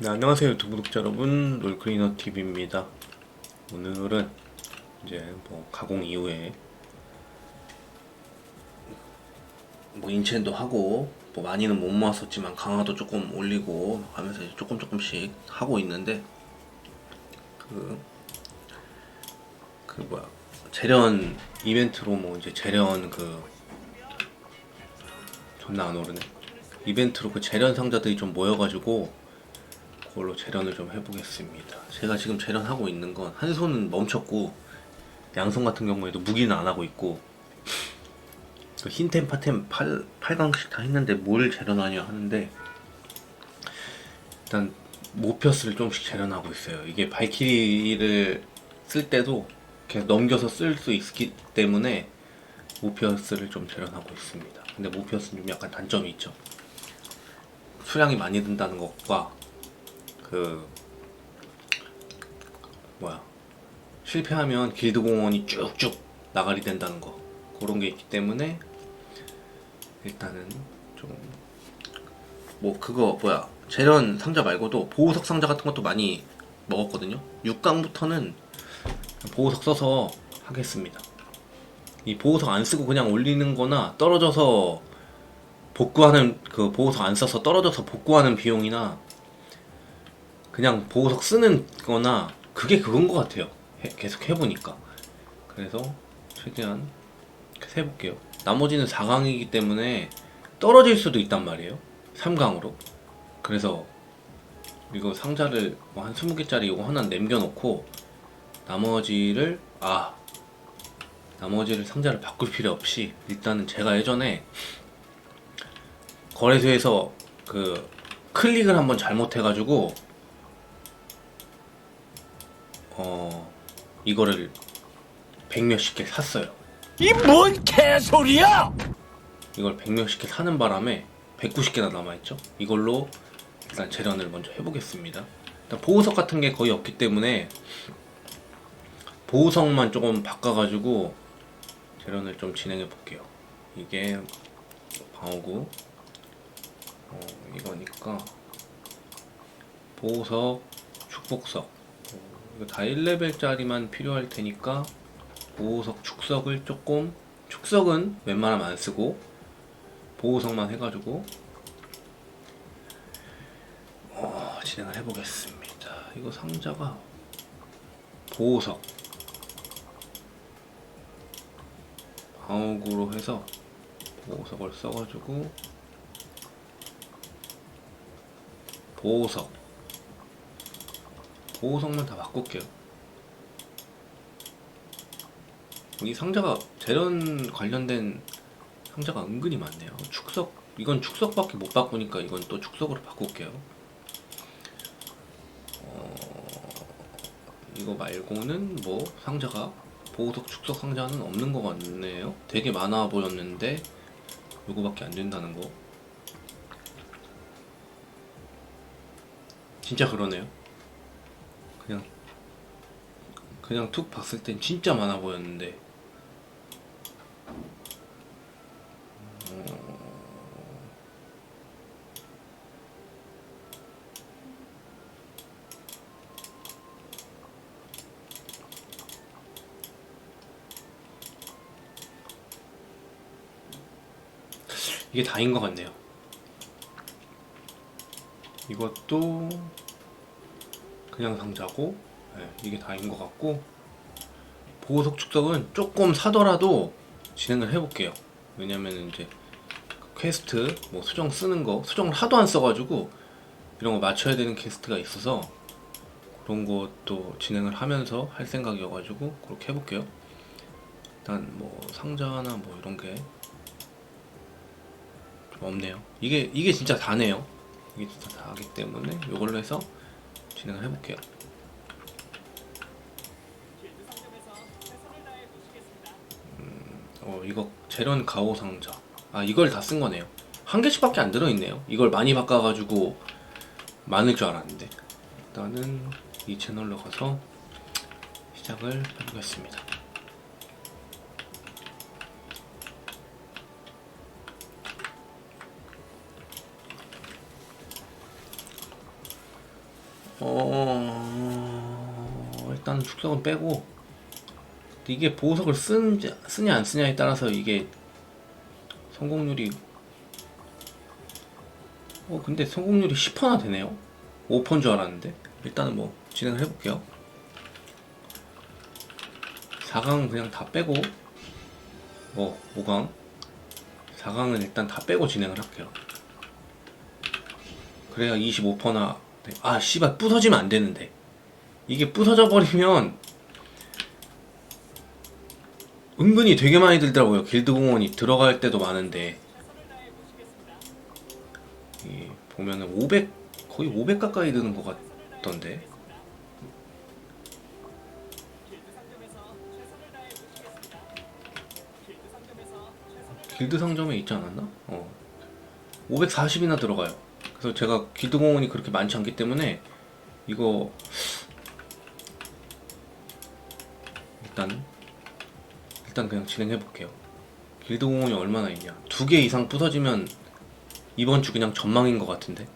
네, 안녕하세요 유튜브 구독자 여러분 롤클리너 TV입니다. 오늘은 이제 뭐 가공 이후에 뭐 인첸도 하고 뭐 많이는 못 모았었지만 강화도 조금 올리고 하면서 조금 조금씩 하고 있는데 그, 그 뭐야 재련 이벤트로 뭐 이제 재련 그 존나 안 오르네 이벤트로 그 재련 상자들이 좀 모여가지고 그걸로 재련을 좀 해보겠습니다. 제가 지금 재련하고 있는 건 한 손은 멈췄고 양손 같은 경우에도 무기는 안 하고 있고 그 흰템 파템 8, 8강씩 다 했는데 뭘 재련하냐 하는데 일단 모피어스를 조금씩 재련하고 있어요. 이게 발키리를 쓸 때도 계속 넘겨서 쓸 수 있기 때문에 모피어스를 좀 재련하고 있습니다. 근데 모피어스는 좀 약간 단점이 있죠. 수량이 많이 든다는 것과 그 뭐야. 실패하면 길드 공원이 쭉쭉 나가리 된다는 거. 그런 게 있기 때문에 일단은 좀 뭐 그거 뭐야. 재련 상자 말고도 보호석 상자 같은 것도 많이 먹었거든요. 6강부터는 보호석 써서 하겠습니다. 이 보호석 안 쓰고 그냥 올리는 거나 떨어져서 복구하는 그 보호석 안 써서 떨어져서 복구하는 비용이나 그냥 보호석 쓰는 거나 그게 그건 것 같아요. 해- 계속 해보니까. 그래서 최대한 해볼게요. 나머지는 4강이기 때문에 떨어질 수도 있단 말이에요. 3강으로. 그래서 이거 상자를 뭐 한 20개짜리 이거 하나 남겨놓고 나머지를 아 나머지를 상자를 바꿀 필요 없이 일단은 제가 예전에 거래소에서 그 클릭을 한번 잘못해가지고 어 이거를 백몇십 개 샀어요. 이 뭔 개소리야! 이걸 백몇십 개 사는 바람에 190개나 남아있죠. 이걸로 일단 재련을 먼저 해보겠습니다. 일단 보호석 같은 게 거의 없기 때문에 보호석만 조금 바꿔가지고 재련을 좀 진행해 볼게요. 이게 방어구 어, 이거니까 보호석, 축복석 다 1레벨짜리만 필요할 테니까 보호석, 축석을 조금 축석은 웬만하면 안 쓰고 보호석만 해가지고 어, 진행을 해보겠습니다. 이거 상자가 보호석 방어구로 해서 보호석을 써가지고 보호석 보호석만 다 바꿀게요. 이 상자가 재련 관련된 상자가 은근히 많네요. 축석 이건 축석밖에 못 바꾸니까 이건 또 축석으로 바꿀게요. 어, 이거 말고는 뭐 상자가 보호석 축석 상자는 없는 것 같네요. 되게 많아 보였는데 요거밖에 안 된다는 거. 진짜 그러네요. 그냥 그냥 툭 봤을 땐 진짜 많아 보였는데 이게 다인 것 같네요. 이것도 그냥 상자고 네, 이게 다인 것 같고 보호석 축석은 조금 사더라도 진행을 해볼게요. 왜냐면 이제 퀘스트 뭐 수정 쓰는 거 수정을 하도 안 써가지고 이런 거 맞춰야 되는 퀘스트가 있어서 그런 것도 진행을 하면서 할 생각이어가지고 그렇게 해볼게요. 일단 뭐 상자나 뭐 이런 게좀 없네요. 이게 이게 진짜 다네요. 이게 진짜 다기 때문에 이걸로 해서 진행을 해볼게요. 어 이거 재련 가오 상자. 아 이걸 다 쓴 거네요. 한 개씩밖에 안 들어있네요. 이걸 많이 바꿔가지고 많을 줄 알았는데 일단은 이 채널로 가서 시작을 해보겠습니다. 어 일단 축석은 빼고 이게 보석을 쓰냐, 쓰냐 안 쓰냐에 따라서 이게 성공률이 어 근데 성공률이 10%나 되네요. 5%인 줄 알았는데. 일단은 뭐 진행을 해볼게요. 4강 그냥 다 빼고 뭐 5강. 4강은 일단 다 빼고 진행을 할게요. 그래야 25%나 돼. 아 씨발 부서지면 안 되는데. 이게 부서져 버리면 은근히 되게 많이 들더라고요. 길드 공원이 들어갈 때도 많은데. 이 보면은 500 거의 500 가까이 드는 것 같던데. 길드 상점에 있지 않았나? 어. 540이나 들어가요 그래서 제가 길드 공원이 그렇게 많지 않기 때문에 이거 일단 일단 그냥 진행해 볼게요. 길드 공원이 얼마나 있냐? 두 개 이상 부서지면 이번 주 그냥 전망인 것 같은데.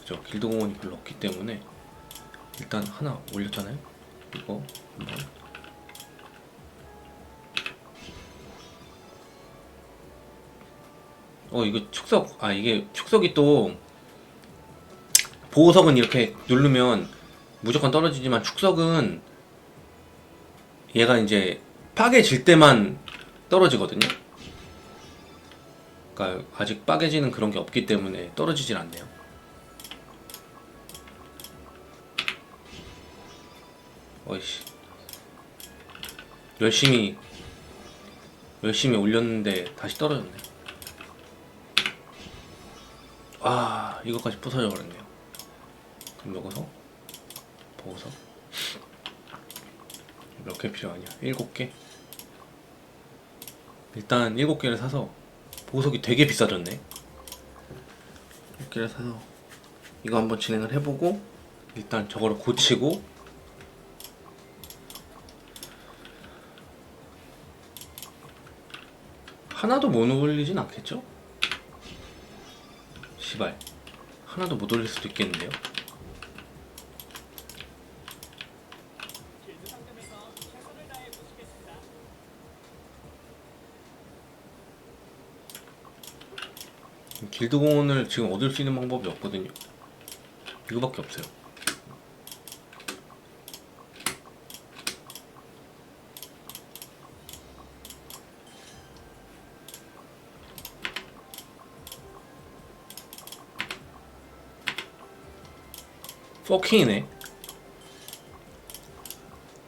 그죠? 길드 공원이 별로 없기 때문에 일단 하나 올렸잖아요. 이거 한번. 어 이거 축석 아 이게 축석이 또 보석은 이렇게 누르면 무조건 떨어지지만 축석은 얘가 이제 빠개질 때만 떨어지거든요. 그러니까 아직 빠개지는 그런 게 없기 때문에 떨어지질 않네요. 어이씨. 열심히 열심히 올렸는데 다시 떨어졌네. 아, 이거까지 부서져 버렸네요. 여기서 보석 몇개 필요하냐? 일곱 개. 일단 일곱 개를 사서 보석이 되게 비싸졌네. 일곱 개를 사서 이거 한번 진행을 해보고 일단 저거를 고치고 하나도 못 올리진 않겠죠? 시발 하나도 못 올릴 수도 있겠는데요? 길드공원을 지금 얻을 수 있는 방법이 없거든요. 이거밖에 없어요. 포킹이네.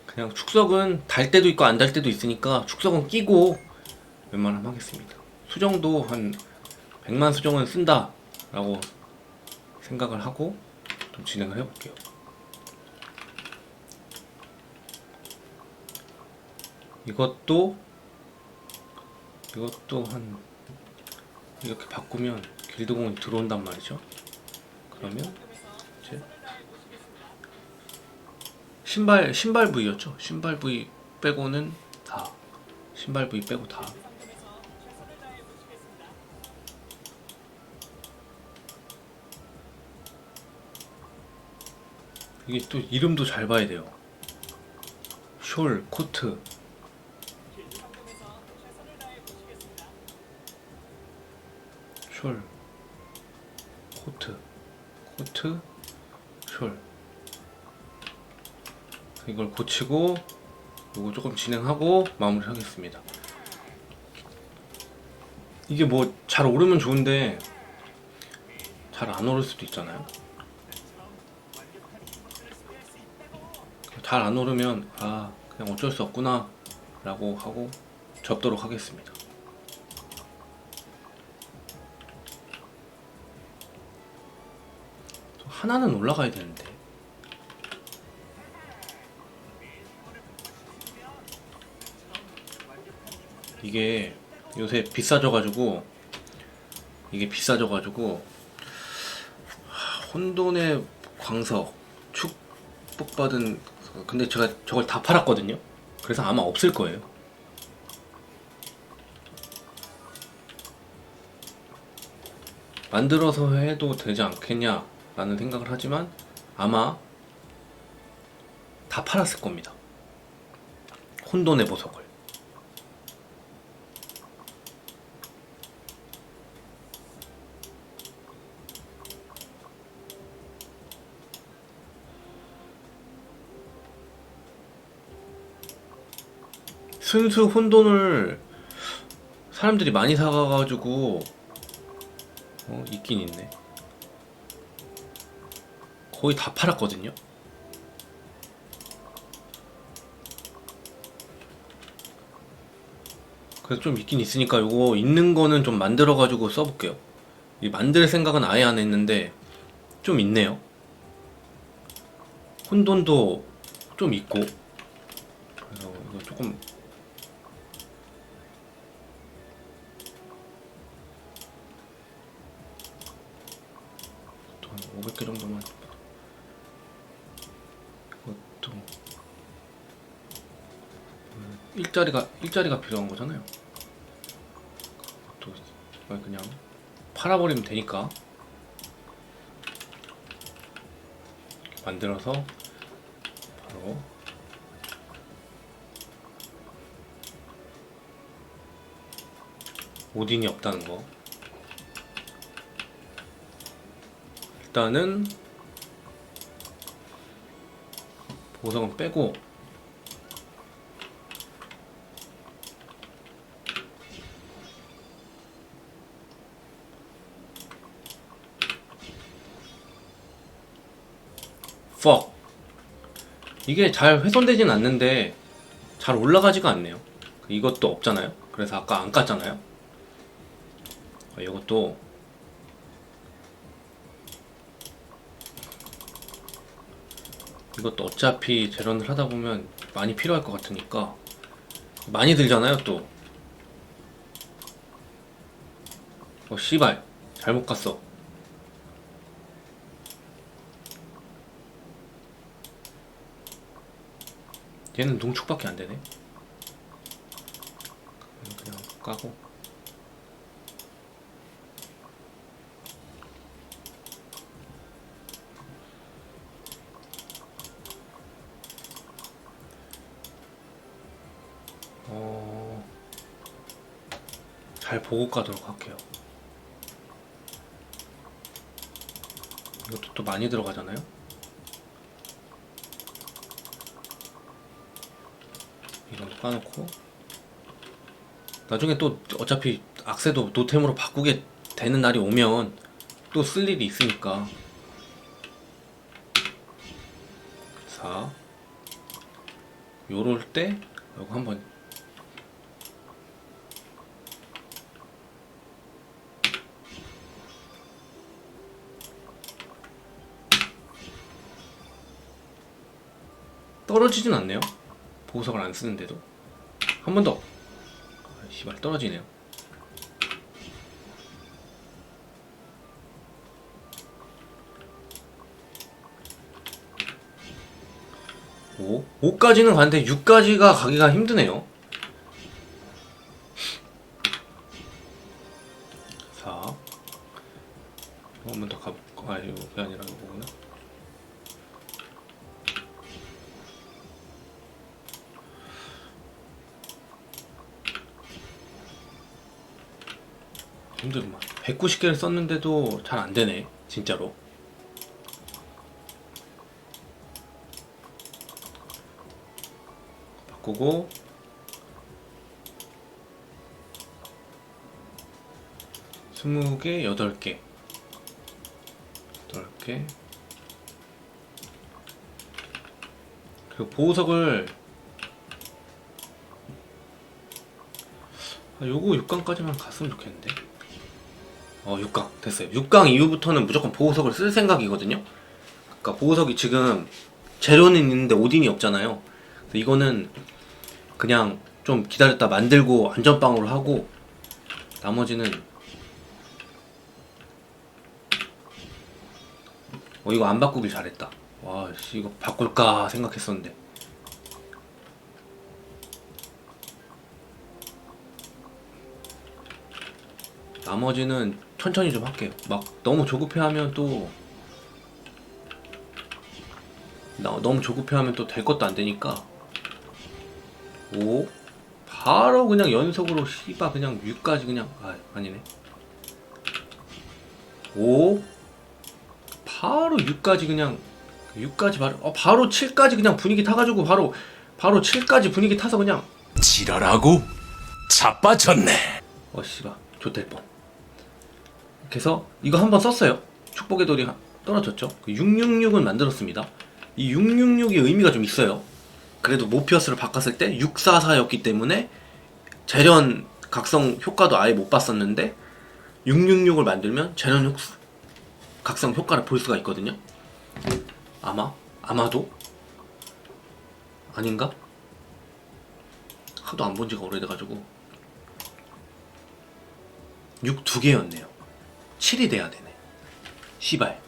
그냥 축석은 달 때도 있고 안 달 때도 있으니까 축석은 끼고 웬만하면 하겠습니다. 수정도 한 100만 수정은 쓴다 라고 생각을 하고 좀 진행을 해볼게요. 이것도 이것도 한 이렇게 바꾸면 길드공원이 들어온단 말이죠. 그러면 이제 신발 신발 부위였죠. 신발 부위 빼고는 다 신발 부위 빼고 다 이게 또 이름도 잘 봐야 돼요. 숄, 코트. 숄, 코트, 코트, 숄. 이걸 고치고 이거 조금 진행하고 마무리하겠습니다. 이게 뭐 잘 오르면 좋은데 잘 안 오를 수도 있잖아요. 잘 안 오르면 아 그냥 어쩔 수 없구나 라고 하고 접도록 하겠습니다. 하나는 올라가야 되는데. 이게 요새 비싸져가지고 이게 비싸져가지고 하, 혼돈의 광석 축복받은 근데 제가 저걸 다 팔았거든요. 그래서 아마 없을 거예요. 만들어서 해도 되지 않겠냐라는 생각을 하지만 아마 다 팔았을 겁니다. 혼돈의 보석을. 순수 혼돈을 사람들이 많이 사가가지고 어, 있긴 있네. 거의 다 팔았거든요. 그래서 좀 있긴 있으니까 요거 있는 거는 좀 만들어가지고 써볼게요. 이 만들 생각은 아예 안 했는데 좀 있네요. 혼돈도 좀 있고 그래서 이거 조금 일자리가 일자리가 필요한 거잖아요. 또 그냥 팔아버리면 되니까 만들어서 바로 오딘이 없다는 거. 일단은 보석은 빼고 fuck. 이게 잘 훼손되진 않는데 잘 올라가지가 않네요. 이것도 없잖아요. 그래서 아까 안 깠잖아요. 어, 이것도. 이것도 어차피 재련을 하다 보면 많이 필요할 것 같으니까 많이 들잖아요 또. 어 씨발. 잘못 갔어. 얘는 농축밖에 안 되네. 그냥 까고. 어, 잘 보고 가도록 할게요. 이것도 또 많이 들어가잖아요? 이런 거 까놓고. 나중에 또 어차피 악세도 노템으로 바꾸게 되는 날이 오면 또 쓸 일이 있으니까. 4 요럴 때 이거 한번. 떨어지진 않네요. 보석을 안 쓰는데도 한 번 더. 아, 씨발 떨어지네요. 오, 5까지는 가는데 6까지가 가기가 힘드네요. 190개를 썼는데도 잘 안 되네. 진짜로. 바꾸고 스무 개, 여덟 개, 여덟 개. 그리고 보석을 아, 요거 6강까지만 갔으면 좋겠는데. 어, 6강 됐어요. 6강 이후부터는 무조건 보호석을 쓸 생각이거든요. 그러니까 보호석이 지금 재료는 있는데 오딘이 없잖아요. 그래서 이거는 그냥 좀 기다렸다 만들고 안전빵으로 하고 나머지는 어 이거 안 바꾸길 잘했다. 와, 씨 이거 바꿀까 생각했었는데. 나머지는 천천히 좀 할게요. 막 너무 조급해하면 또나 너무 조급해하면 또 될 것도 안 되니까 5 바로 그냥 연속으로 씨바 그냥 6까지 그냥 아 아니네 5 바로 6까지 그냥 6까지 바로 어 바로 7까지 그냥 분위기 타가지고 바로 바로 7까지 분위기 타서 그냥 지랄하고 자빠졌네. 어 씨발 좋될 뻔 그래서 이거 한번 썼어요. 축복의 돌이 하- 떨어졌죠. 그 666은 만들었습니다. 이 666이 의미가 좀 있어요. 그래도 모피어스를 바꿨을 때 644였기 때문에 재련 각성 효과도 아예 못 봤었는데 666을 만들면 재련 효 각성 효과를 볼 수가 있거든요. 아마 아마도 아닌가? 하도 안 본 지가 오래돼가지고. 6 두 개였네요. 7이 돼야 되네. 시발.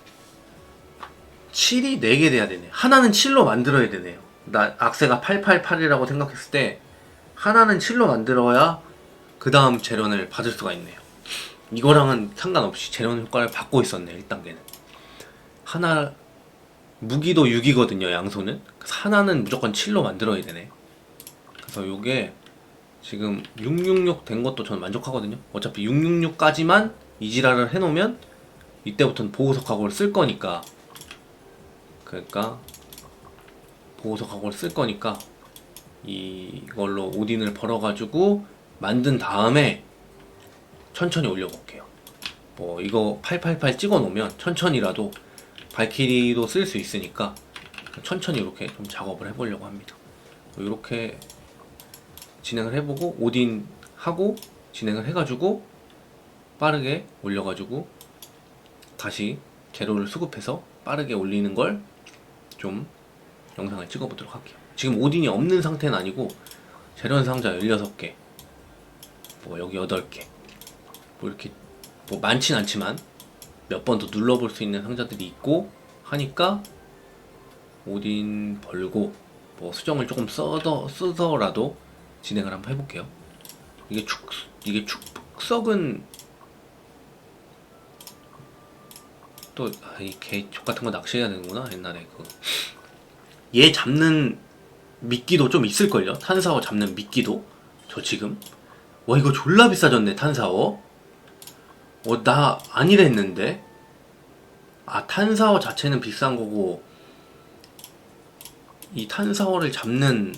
7이 4개 돼야 되네. 하나는 7로 만들어야 되네요. 나 악세가 888이라고 생각했을 때 하나는 7로 만들어야 그 다음 재련을 받을 수가 있네요. 이거랑은 상관없이 재련 효과를 받고 있었네 1단계는. 하나 무기도 6이거든요 양손은. 하나는 무조건 7로 만들어야 되네. 그래서 요게 지금 666 된 것도 저는 만족하거든요. 어차피 666까지만 이지랄을 해놓으면 이때부터는 보호석 각오를 쓸 거니까 그러니까 보호석 각오를 쓸 거니까 이걸로 오딘을 벌어가지고 만든 다음에 천천히 올려볼게요. 뭐 이거 888 찍어 놓으면 천천히라도 발키리도 쓸 수 있으니까 천천히 이렇게 좀 작업을 해보려고 합니다. 이렇게 진행을 해보고 오딘 하고 진행을 해가지고 빠르게 올려가지고 다시 재료를 수급해서 빠르게 올리는 걸 좀 영상을 찍어보도록 할게요. 지금 오딘이 없는 상태는 아니고 재련 상자 16개, 뭐 여기 8개, 뭐 이렇게 뭐 많진 않지만 몇 번 더 눌러볼 수 있는 상자들이 있고 하니까 오딘 벌고 뭐 수정을 조금 써더 쓰더라도 진행을 한번 해볼게요. 이게 축 이게 축석은 또이개족 같은 거 낚시해야 되는구나 옛날에 그. 얘 잡는 미끼도 좀 있을걸요? 탄사어 잡는 미끼도? 저 지금? 와 이거 졸라 비싸졌네 탄사어. 어나 아니랬는데? 아 탄사어 자체는 비싼 거고 이 탄사어를 잡는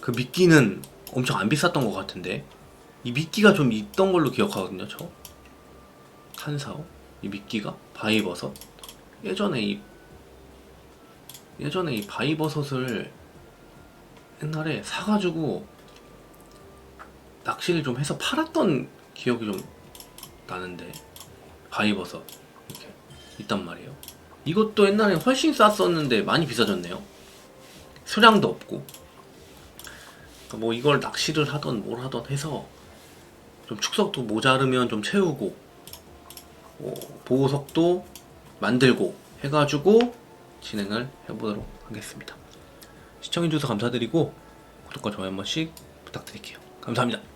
그 미끼는 엄청 안 비쌌던 것 같은데? 이 미끼가 좀 있던 걸로 기억하거든요 저? 탄사오 이 미끼가 바이버섯? 예전에 이 예전에 이 바이버섯을 옛날에 사가지고 낚시를 좀 해서 팔았던 기억이 좀 나는데 바이버섯 이렇게 있단 말이에요. 이것도 옛날에 훨씬 쌌었는데 많이 비싸졌네요. 수량도 없고. 그러니까 뭐 이걸 낚시를 하던 뭘 하던 해서 좀 축석도 모자르면 좀 채우고 뭐 보호석도 만들고 해가지고 진행을 해보도록 하겠습니다. 시청해주셔서 감사드리고 구독과 좋아요 한 번씩 부탁드릴게요. 감사합니다.